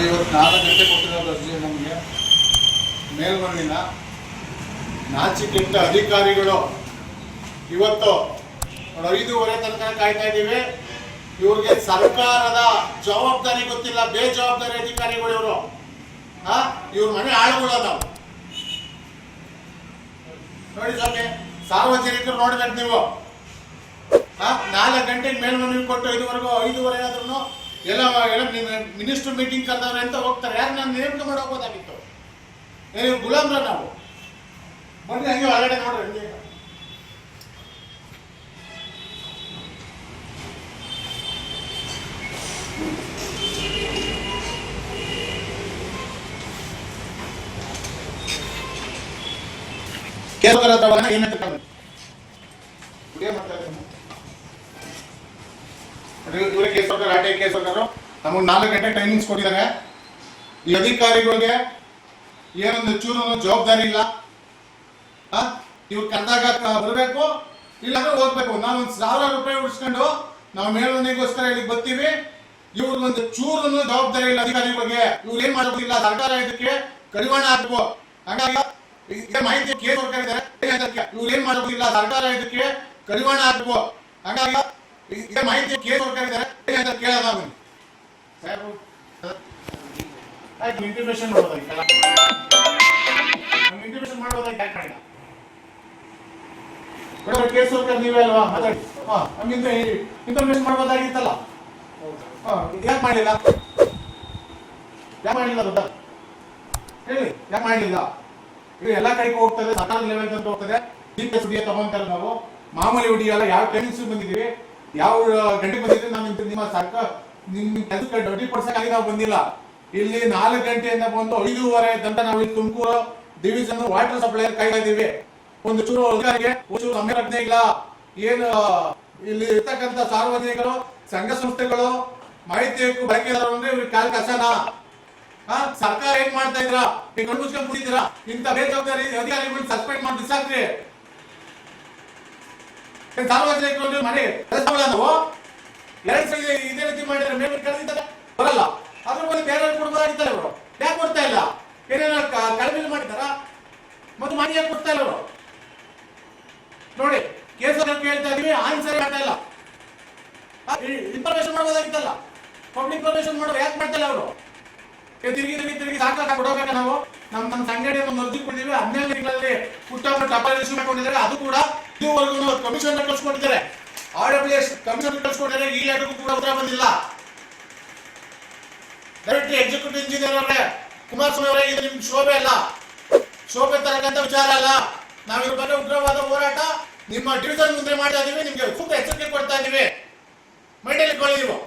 ನೋಡಿ ಇವತ್ತು ನಾಲ್ಕು ಗಂಟೆ ಕೊಟ್ಟಿರೋದು ಅರ್ಜಿ ನಮಗೆ. ಮೇಲ್ಮನವಿನ ನಾಚಿಕೆಟ್ಟ ಅಧಿಕಾರಿಗಳು ಇವತ್ತು ಐದೂವರೆ ತನಕ ಕಾಯ್ತಾ ಇದ್ದೀವಿ. ಇವ್ರಿಗೆ ಸರ್ಕಾರದ ಜವಾಬ್ದಾರಿ ಗೊತ್ತಿಲ್ಲ, ಬೇಜವಾಬ್ದಾರಿ ಅಧಿಕಾರಿಗಳು ಇವರು. ಇವ್ರ ಮನೆ ಆಳುಗಳ ನಾವು ನೋಡಿ ಸ್ವಾಮಿ, ಸಾರ್ವಜನಿಕರು ನೋಡ್ಬೇಕು ನೀವು. ನಾಲ್ಕು ಗಂಟೆಗೆ ಮೇಲ್ಮನವಿ ಕೊಟ್ಟು ಐದುವರೆಗೂ, ಐದುವರೆ ಆದ್ರೂ ಎಲ್ಲ ನೀವು ಮಿನಿಸ್ಟರ್ ಮೀಟಿಂಗ್ ಕರೆದವ್ರೆ ಅಂತ ಹೋಗ್ತಾರೆ? ಯಾರು ನಾನು ನೇಮಕ ಮಾಡಿ ಹೋಗ್ಬೋದಾಗಿತ್ತು ಏನು ಗುಲಾಮ್ರ ನಾವು. ಬನ್ನಿ ಹಂಗೆ ಹೊರಗಡೆ ನೋಡ್ರಿ ಹಂಗೆ. ಹೋಗೋಣ, ಏನಂತ ಮಾಡ್ತಾರೆ ಇದೇ ಮಾಡ್ತಾರೆ ಇವ್ರು. ಇವ್ರು- ಇವರೇ ಕೇಸ್ ವರ್ಕರ್ ಆರ್ ನಮಗೆ ನಾಲ್ಕು ಗಂಟೆ ಟೈಮಿಂಗ್ಸ್ ಕೊಟ್ಟಿದ್ದಾರೆ. ಈ ಅಧಿಕಾರಿಗಳಿಗೆ ಏನೊಂದು ಚೂರು ಜವಾಬ್ದಾರಿ ಇಲ್ಲ? ಇವ್ರು ಕರೆದಾಗ ಬರಬೇಕು, ಇಲ್ಲಾಂದ್ರೆ ಹೋಗ್ಬೇಕು. ಒಂದು ಸಾವಿರ ರೂಪಾಯಿ ಉಳಿಸ್ಕೊಂಡು ನಾವು ಮೇಲ್ಮನೆಗೋಸ್ಕರ ಇಲ್ಲಿ ಬರ್ತೀವಿ. ಇವ್ರಿಗೊಂದು ಚೂರು ಜವಾಬ್ದಾರಿ ಇಲ್ಲ ಅಧಿಕಾರಿಗಳಿಗೆ. ಇವ್ರು ಏನ್ ಮಾಡೋದಿಲ್ಲ, ಸರ್ಕಾರ ಇದಕ್ಕೆ ಕಡಿವಾಣ ಹಾಕಬೇಕು. ಹಾಗಾಗಿ ಮಾಹಿತಿ ಕೇಸ್ ಇವ್ರು ಏನ್ ಮಾಡೋದಿಲ್ಲ, ಸರ್ಕಾರ ಇದಕ್ಕೆ ಕಡಿವಾಣ ಹಾಕಬೇಕು. ಹಾಗಾಗಿ ಇದೇ ಮಾಹಿತಿ ಕೇಸ್ ವರ್ಕರ್ ಇದ್ದಾರೆ. ಏನಂತ ಕೇಳೋದ ಅವನು ಸಾಹೇಬ್ರು, ಆಯ್ತು ಇಂಟಿಮೇಷನ್ ಮಾಡೋದಾಗಿತ್ತಲ್ಲ ಇಂಟಿಮೇಷನ್ ಮಾಡೋದಾಗಿ ಯಾಕೆ ಮಾಡಿಲ್ಲ ಕೇಸ್ ವರ್ಕರ್ ನೀವೇ ಅಲ್ವಾ? ಮಾತಾಡಿ. ಹಾ ನಮ್ಗಿಂತ ಇನ್ಫಾರ್ಮೇಶನ್ ಮಾಡ್ಬೋದಾಗಿತ್ತಲ್ಲ. ಯಾಕೆ ಮಾಡಿಲ್ಲ ಯಾಕೆ ಮಾಡಲಿಲ್ಲ ದೊಡ್ಡ ಹೇಳಿ, ಯಾಕೆ ಮಾಡಲಿಲ್ಲ? ಇದು ಎಲ್ಲ ಕಡೆಗೆ ಹೋಗ್ತದೆ ಸರ್ಕಾರ ಲೆವೆಲ್ ಅಂತ ಹೋಗ್ತದೆ ಡಿ ಪಿ ಎಸ್ ಡಿ ತಗೊಂತಾರೆ ನಾವು. ಮಾಮೂಲಿ ಹುಡುಗಿಯಲ್ಲ, ಯಾವ ಟೈಮಿಂಗ್ಸ್ ಬಂದಿದ್ದೀವಿ. ಯಾವ ಗಂಟೆಗೆ ಬಂದಿದ್ರೆ ನಾನು ನಿಮ್ಮ- ಸರ್ಕ ನಿಮ್ಮ ಕೆಲಸಕ್ಕೆ ಡ್ಯೂಟಿ ಆಗಿ ನಾವು ಬಂದಿಲ್ಲ. ಇಲ್ಲಿ ನಾಲ್ಕು ಗಂಟೆಯಿಂದ ಬಂದು ಐದೂವರೆ ತಂತ ನಾವು ಇಲ್ಲಿ ತುಮಕೂರು ಡಿವಿಷನ್ ವಾಟರ್ ಸಪ್ಲೈ ಕಾಯ್ದಿವಿ ಒಂದು ಚೂರು ಅಧಿಕಾರಿಗೆ, ಒಂದು ರಚನೆ ಇಲ್ಲ. ಏನು, ಇಲ್ಲಿ ಇರ್ತಕ್ಕಂಥ ಸಾರ್ವಜನಿಕರು, ಸಂಘ ಸಂಸ್ಥೆಗಳು, ಮಾಹಿತಿ ಹಕ್ಕು ಬಳಕೆದಾರರು ಅಂದ್ರೆ ಇವ್ರಿಗೆ ಕಾಲ್ ಕಸನ. ಸರ್ಕಾರ ಏನ್ ಮಾಡ್ತಾ ಇದ್ರ ಈಗ ಕಣ್ಮುಚ್ಕೊಂಡ್ ಮುಚ್ಕೊಂಡ್ ಇಂತ ಬೇಜವಾಬ್ದಾರಿ ಅಧಿಕಾರಿಗಳು ಸಸ್ಪೆಂಡ್ ಮಾಡಿ ಬಿಸಾಕ್ರಿ. ಸಾರ್ವಜನಿಕರು ಮನೆ. ನಾವು. ಎರಡ್ ಸಲ ಇದೇ ರೀತಿ ಮಾಡಿದ್ರೆ ಮೇಲೆ ಕಳೆದಿದ್ದಾರೆ ಬರಲ್ಲ. ಅದ್ರ ಬದಲು ಬೇರೆ ಕೊಡ್ಬೋದಾಗಿದ್ದಾರೆ ಅವರು ಯಾಕೆ ಕೊಡ್ತಾ ಇಲ್ಲ? ಏನೇನ ಕಡಿಮೆ ಮಾಡಿದಾರ ಮತ್ತು ಮನೆ ಯಾಕೆ ಕೊಡ್ತಾ ಇಲ್ಲ ಅವರು ನೋಡಿ ಕೇಸ್ ಕೇಳ್ತಾ ಇದೀವಿ ಆನ್ಸರ್ ಮಾಡ್ತಾ ಇಲ್ಲ. ಇನ್ಫಾರ್ಮೇಶನ್ ಮಾಡ್ಬೋದಾಗಿತ್ತಲ್ಲ? ಪಬ್ಲಿಕ್ ಇನ್ಫಾರ್ಮೇಶನ್ ಮಾಡೋ ಯಾಕೆ ಮಾಡ್ತಾ ಇಲ್ಲ ಅವರು ತಿರುಗಿ ತಿರುಗಿ ತಿರುಗಿ ಸಾಕಾಗ ಕೊಡೋಬೇಕು ನಾವು. ನಮ್ಮ ನಮ್ಮ ಸಂಘಟನೆ ಒಂದು ಅರ್ಜಿ ಕೊಟ್ಟಿದ್ದೀವಿ ಹದಿನೇಳು ತಿಂಗಳಲ್ಲಿ ಪುಟ್ಟ ಅಪಾಲಿಸಿ ಮಾಡ್ಕೊಂಡಿದ್ದಾರೆ. ಅದು ಕೂಡ ಇದುವರೆಗೂ ಕಮಿಷನ್ ಕಳ್ಸಿಕೊಟ್ಟಿದ್ದಾರೆ ಆರ್ ಡಬ್ಲ್ಯೂ ಎಸ್ ಕಮಿಷನ್ ಕಳ್ಸಿಕೊಟ್ಟಿದ್ದಾರೆ ಈ ಲೆಟರ್ಗೂ ಕೂಡ ಉತ್ತರ ಬಂದಿಲ್ಲ. ಡೈರೆಕ್ಟ್ ಎಕ್ಸಿಕ್ಯೂಟಿವ್ ಇಂಜಿನಿಯರ್ ಅವರೇ, ಕುಮಾರಸ್ವಾಮಿ ಅವರೇ, ಇದು ನಿಮ್ ಶೋಭೆ ಅಲ್ಲ. ಶೋಭೆ ತರಕಂತ ವಿಚಾರ ಅಲ್ಲ. ನಾವು ಇದ್ರ ಬಗ್ಗೆ ಉಗ್ರವಾದ ಹೋರಾಟ ನಿಮ್ಮ ಡಿವಿಷನ್ ಮುಂದೆ ಮಾಡ್ತಾ ಇದೀವಿ. ನಿಮ್ಗೆ ಸೂಕ್ತ ಎಚ್ಚರಿಕೆ ಕೊಡ್ತಾ ಇದೀವಿ. ಮೈಂಡಲ್ಲಿ ಕೊಳ್ಳಿ ನೀವು.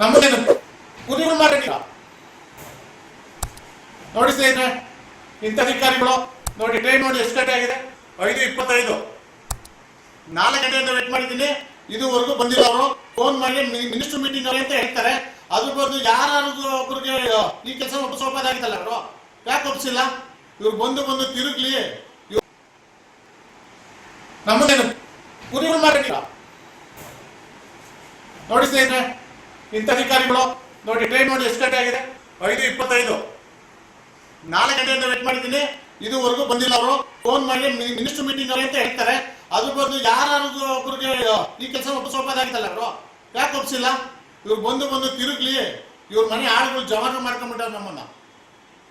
ನಮ್ಮದೇನು ಕುರಿಗಳು ಮಾಡಿಲ್ಲ ನೋಡಿ ಸ್ನೇಹಿತರೆ, ಇಂಥ ಅಧಿಕಾರಿಗಳು ನೋಡಿ ಟ್ರೈನ್ ನೋಡಿ, ಎಷ್ಟು ಗಂಟೆ ಆಗಿದೆ? ಐದು ಇಪ್ಪತ್ತೈದು. ನಾಲ್ಕು ಗಂಟೆಯಿಂದ ವೇಟ್ ಮಾಡಿದ್ದೀನಿ. ಇದುವರೆಗೂ ಬಂದಿಲ್ಲ ಅವರು. ಫೋನ್ ಮಾಡಿ ಮಿನಿಸ್ಟರ್ ಮೀಟಿಂಗ್ ಅಲ್ಲಿ ಅಂತ ಹೇಳ್ತಾರೆ. ಅದ್ರ ಬಂದು ಯಾರು ಒಬ್ಬರಿಗೆ ಈ ಕೆಲಸ ಒಪ್ಪಿಸೋದಾಗಿತ್ತಲ್ಲ ಅವರು? ಯಾಕೆ ಒಪ್ಪಿಸಿಲ್ಲ ಇವ್ರು ಬಂದು ಬಂದು ತಿರುಗ್ಲಿ. ನಮ್ಮದೇನು ಕುರಿಗಳು ಮಾಡಿಲ್ಲ ನೋಡಿ ಸ್ನೇಹಿತರೆ, ಇಂಥ ಅಧಿಕಾರಿಗಳು, ನೋಡಿ ಟ್ರೈನ್ ನೋಡಿ, ಎಷ್ಟು ಗಂಟೆ ಆಗಿದೆ? ಐದು ಇಪ್ಪತ್ತೈದು. ನಾಲ್ಕು ಗಂಟೆಯಿಂದ ವೇಟ್ ಮಾಡಿದ್ದೀನಿ. ಇದುವರೆಗೂ ಬಂದಿಲ್ಲ ಅವರು. ಫೋನ್ ಮಾಡಿ ಮಿನಿಸ್ಟರ್ ಮೀಟಿಂಗ್ ಅಲ್ಲಿ ಅಂತ ಹೇಳ್ತಾರೆ. ಅದ್ರ ಬದಲು ಯಾರು ಒಬ್ಬರಿಗೆ ಈ ಕೆಲಸ ಒಪ್ಪಿಸೋದಾಗಿತ್ತಲ್ಲ ಅವರು ಯಾಕೆ ಒಪ್ಪಿಸಿಲ್ಲ ಇವ್ರು ಬಂದು ಬಂದು ತಿರುಗ್ಲಿ, ಇವ್ರ ಮನೆ ಆಳುಗಳು ಜವಾನ ಮಾಡ್ಕೊಂಡ್ಬಿಟ್ಟಾರೆ ನಮ್ಮನ್ನ.